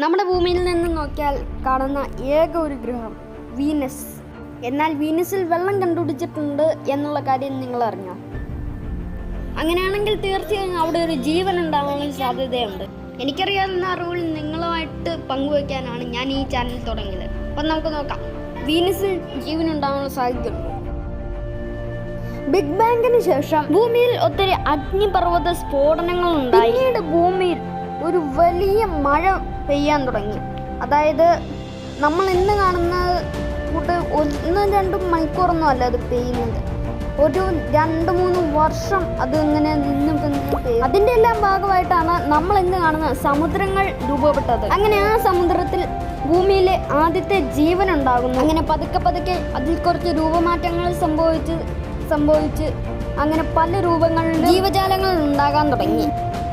നമ്മുടെ ഭൂമിയിൽ നിന്ന് നോക്കിയാൽ കാണുന്ന ഏക ഒരു ഗ്രഹം വീനസ്. എന്നാൽ വീനസിൽ വെള്ളം കണ്ടുപിടിച്ചിട്ടുണ്ട് എന്നുള്ള കാര്യം നിങ്ങൾ അറിഞ്ഞോ? അങ്ങനെയാണെങ്കിൽ തീർച്ചയായും അവിടെ ഒരു ജീവൻ ഉണ്ടാകാനുള്ള സാധ്യതയുണ്ട്. എനിക്കറിയാവുന്ന അറിവുകൾ നിങ്ങളുമായിട്ട് പങ്കുവയ്ക്കാനാണ് ഞാൻ ഈ ചാനൽ തുടങ്ങിയത്. അപ്പം നമുക്ക് നോക്കാം. വീനസിൽ ജീവൻ ഉണ്ടാകാനുള്ള സാധ്യതയുണ്ട്. ബിഗ് ബാങ്കിന് ശേഷം ഭൂമിയിൽ ഒത്തിരി അഗ്നിപർവത സ്ഫോടനങ്ങൾ ഉണ്ടായി. ഭൂമിയിൽ ഒരു വലിയ മഴ പെയ്യാൻ തുടങ്ങി. അതായത് നമ്മൾ ഇന്ന് കാണുന്ന കൂട്ട് ഒന്നും രണ്ടും മണിക്കൂറൊന്നും അല്ല അത് പെയ്യുന്നത്. ഒരു രണ്ട് മൂന്ന് വർഷം അത് ഇങ്ങനെ നിന്നും അതിന്റെ എല്ലാം ഭാഗമായിട്ടാണ് നമ്മൾ ഇന്ന് കാണുന്ന സമുദ്രങ്ങൾ രൂപപ്പെട്ടത്. അങ്ങനെ ആ സമുദ്രത്തിൽ ഭൂമിയിലെ ആദ്യത്തെ ജീവൻ ഉണ്ടാകുന്നു. അങ്ങനെ പതുക്കെ പതുക്കെ അതിൽ കുറച്ച് രൂപമാറ്റങ്ങൾ സംഭവിച്ച് സംഭവിച്ച് അങ്ങനെ പല രൂപങ്ങളിൽ ജീവജാലങ്ങൾ ഉണ്ടാകാൻ തുടങ്ങി.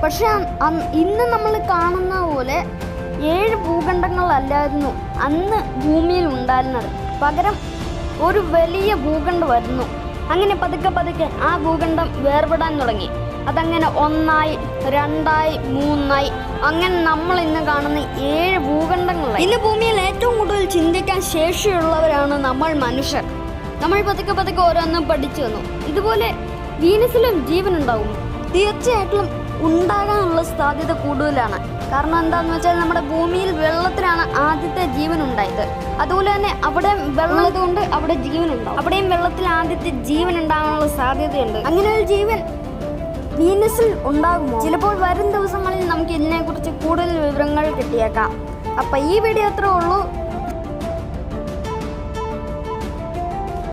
പക്ഷെ ഇന്ന് നമ്മൾ കാണുന്ന പോലെ ഏഴ് ഭൂഖണ്ഡങ്ങളല്ലായിരുന്നു അന്ന് ഭൂമിയിൽ ഉണ്ടായിരുന്നത്. പകരം ഒരു വലിയ ഭൂഖണ്ഡമായിരുന്നു അങ്ങനെ പതുക്കെ പതുക്കെ ആ ഭൂഖണ്ഡം വേർപെടാൻ തുടങ്ങി. അതങ്ങനെ ഒന്നായി രണ്ടായി മൂന്നായി. അങ്ങനെ നമ്മൾ ഇന്ന് കാണുന്ന ഏഴ് ഭൂഖണ്ഡങ്ങളായി. ഇന്ന് ഭൂമിയിൽ ഏറ്റവും കൂടുതൽ ചിന്തിക്കാൻ ശേഷിയുള്ളവരാണ് നമ്മൾ മനുഷ്യർ. നമ്മൾ പതുക്കെ പതുക്കെ ഓരോന്നും പഠിച്ചു വന്നു. ഇതുപോലെ വീനസിലും ജീവൻ ഉണ്ടാവും തീർച്ചയായിട്ടും ഉണ്ടാകാനുള്ള സാധ്യത കൂടുതലാണ്. കാരണം എന്താന്ന് വെച്ചാൽ നമ്മുടെ ഭൂമിയിൽ വെള്ളത്തിലാണ് ആദ്യത്തെ ജീവൻ ഉണ്ടായത് അതുപോലെ തന്നെ അവിടെ വെള്ളം കൊണ്ട് അവിടെ ജീവൻ ഉണ്ടാവും അവിടെയും വെള്ളത്തിൽ ആദ്യത്തെ ജീവൻ ഉണ്ടാകാനുള്ള സാധ്യതയുണ്ട്. അങ്ങനെ ഒരു ജീവൻ വീനസിൽ ഉണ്ടാകുമോ? ചിലപ്പോൾ വരും ദിവസങ്ങളിൽ നമുക്ക് ഇതിനെക്കുറിച്ച് കൂടുതൽ വിവരങ്ങൾ കിട്ടിയേക്കാം. അപ്പം ഈ വീഡിയോ അത്രേ ഉള്ളൂ.